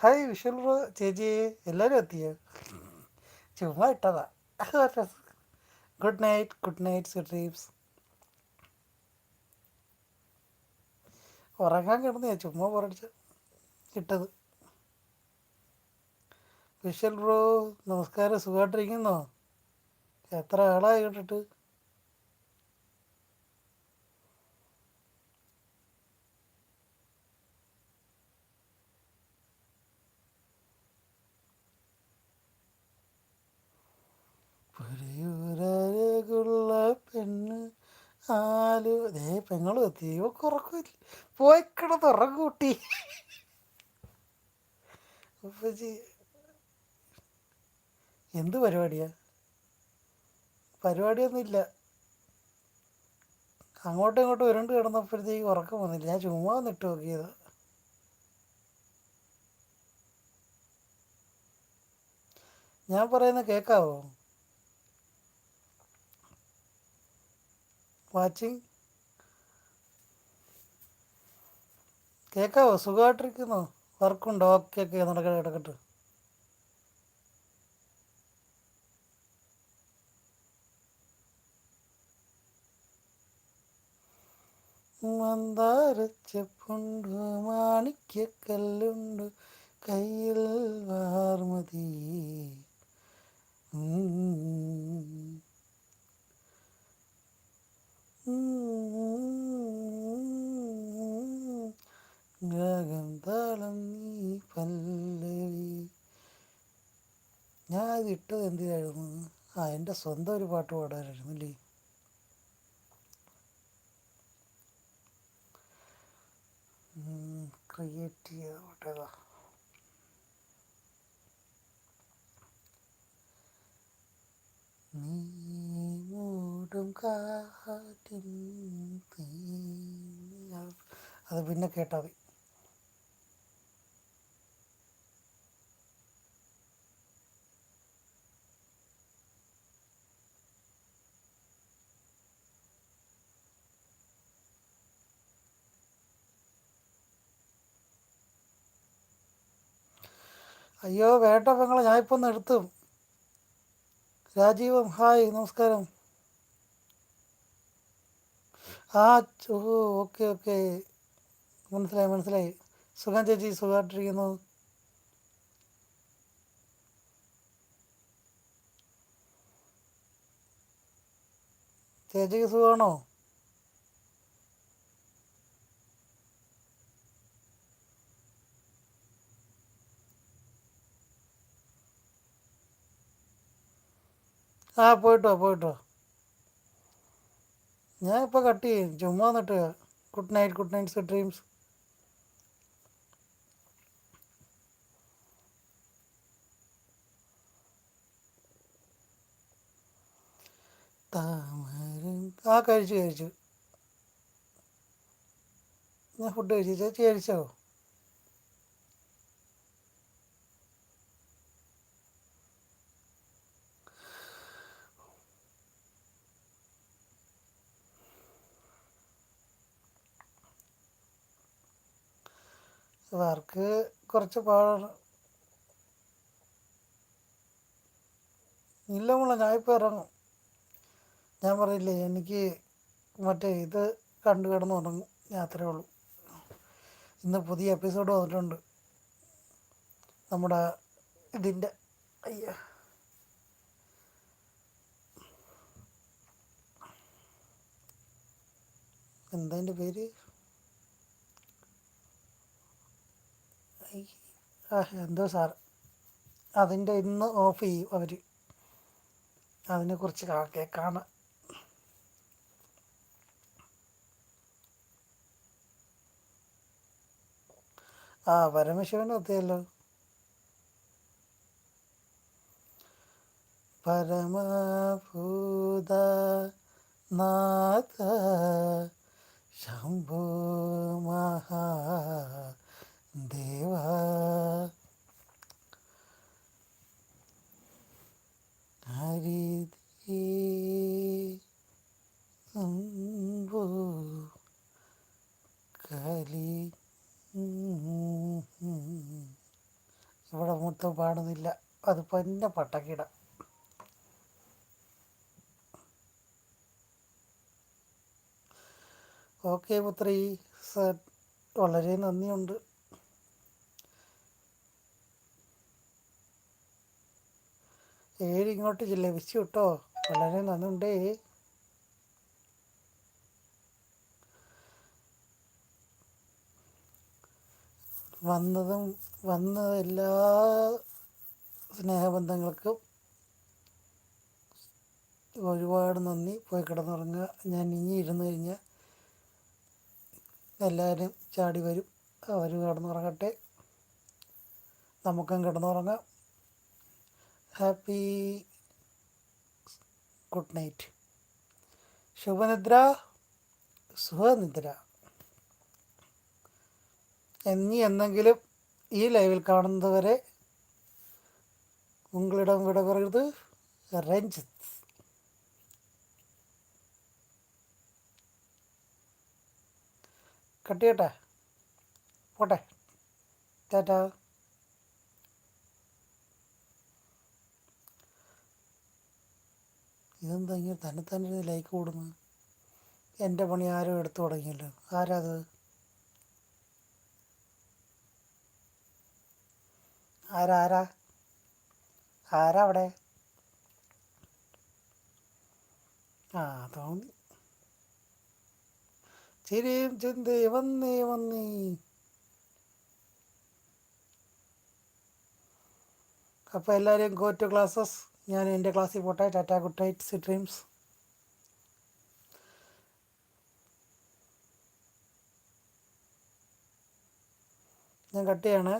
Hi വിഷൽ ചേച്ചി എല്ലാവരും എത്തിയ? ചുമ്മാ ഇട്ടതാ. Good night good night sweet dreams ഉറങ്ങാൻ കിടന്നു ചുമ്മാ പുറടിച്ച ഇട്ടത്. വിഷൽ ബ്രോ നമസ്കാരം സുഖമായിട്ടിരിക്കുന്നോ? എത്ര ആളായി കേട്ടിട്ട് ആലു നീ പെങ്ങളും എത്തി ഇവക്ക് ഉറക്കമില്ല പോയി കിടന്ന് ഉറങ്ങൂട്ടി എന്ത് പരിപാടിയാ? പരിപാടിയൊന്നുമില്ല. അങ്ങോട്ടും ഇങ്ങോട്ടും ഉരുണ്ട് കിടന്നപ്പോഴത്തേക്ക് ഉറക്കം വന്നില്ല. ഞാൻ ചുമ്മാ നിട്ട് നോക്കിയത്. ഞാൻ പറയുന്ന കേൾക്കാവോ വാച്ചിങ് കേൾക്കാവോ സുഖമായിട്ടിരിക്കുന്നു. വർക്കുണ്ടോ? ഓക്കെ ഓക്കെ നടക്കട്ടെ കിടക്കട്ടെ. മന്ദാരച്ചപ്പുണ്ട് മാണിക്യക്കല്ലുണ്ട് കയ്യിൽ. ഇത് ഇട്ടത് എന്തിനായിരുന്നു? ആ എന്റെ സ്വന്തം ഒരു പാട്ട് പാടാനായിരുന്നു അല്ലേ? ക്രിയേറ്റ് ചെയ്ത പാട്ടേതാ നീ മൂടും കാറ്റും അത് പിന്നെ കേട്ടാൽ മതി. അയ്യോ വേട്ട പെങ്ങളെ ഞാനിപ്പോൾ ഒന്ന് എടുത്തും. രാജീവം ഹായ് നമസ്കാരം. ആ ഓ ഓക്കെ ഓക്കെ. മനസ്സിലായി മനസ്സിലായി. സുഖം ചേച്ചി സുഖമായിട്ടിരിക്കുന്നു. ചേച്ചിക്ക് സുഖമാണോ? ആ പോയിട്ടോ പോയിട്ടോ. ഞാൻ ഇപ്പോൾ കട്ട് ചെയ്യും. ചുമ്മാ വന്നിട്ട് good night good night sweet dreams ആ കഴിച്ചു കഴിച്ചു. ഞാൻ ഫുഡ് കഴിച്ചു. ചേച്ചി കഴിച്ചോ വർക്ക് കുറച്ച് പാടാണ് ഇല്ല മോളെ ഞാൻ ഇപ്പോൾ ഇറങ്ങും. ഞാൻ പറയില്ലേ എനിക്ക് മറ്റേ ഇത് കണ്ടു കിടന്ന് ഉറങ്ങും. അത്രേ ഉള്ളൂ. ഇന്ന് പുതിയ എപ്പിസോഡ് വന്നിട്ടുണ്ട്. നമ്മുടെ ഇതിന്റെ അയ്യ. എന്താ എന്റെ പേര് ഐ, ആ എന്തോ സാർ. അതിന്റെ ഇന്ന് ഓഫ് ചെയ്യും അവർ അതിനെക്കുറിച്ച് കേൾക്കാണ് ആ പരമശിവനും എത്തിയല്ലോ പരമഭൂത നാഥ ശംഭോ മഹാദേവ ഇവിടെ മൊത്തം പാടുന്നില്ല. അത് പിന്നെ പട്ടക്കിട. ഓക്കെ പുത്രി. സർ വളരെ നന്ദിയുണ്ട്. ഏഴ് ഇങ്ങോട്ട് ലഭിച്ചു കേട്ടോ. വളരെ നന്ദിയുണ്ടേ വന്നതും വന്ന എല്ലാ സ്നേഹബന്ധങ്ങൾക്കും ഒരുപാട് നന്ദി. പോയി കിടന്നുറങ്ങുക. ഞാൻ ഇനി ഇരുന്ന് കഴിഞ്ഞാൽ എല്ലാവരും ചാടി വരും. അവർ കിടന്നുറങ്ങട്ടെ. നമുക്കും കിടന്നുറങ്ങാം. Happy good night. ശുഭനിദ്ര സുഖനിദ്ര. എന്നീ എന്നെങ്കിലും ഈ ലൈവിൽ കാണുന്നതുവരെ ഉங்களிடம் விடவரது ரஞ்சித் കട്ടിയട്ടെ പോട്ടെ. ടാറ്റ. ഇതെന്താ ഇങ്ങനെ തന്നെ തന്നെ ലൈക്ക് കൂടുന്നു എന്റെ പണി ആരും എടുത്തു തുടങ്ങിയല്ലോ. ആരാത്? ആരാ ആരാ ആരാ അവിടെ ആ തോന്നി. ചിരിയും ചിന്തി വന്നേ വന്നേ. അപ്പോൾ എല്ലാരെയും ഗോ ടു ക്ലാസ്സസ് ഞാൻ എന്റെ ക്ലാസ്സിൽ പോട്ടെ. Tata good night sweet dreams ഞാൻ കട്ട് ചെയ്യണേ.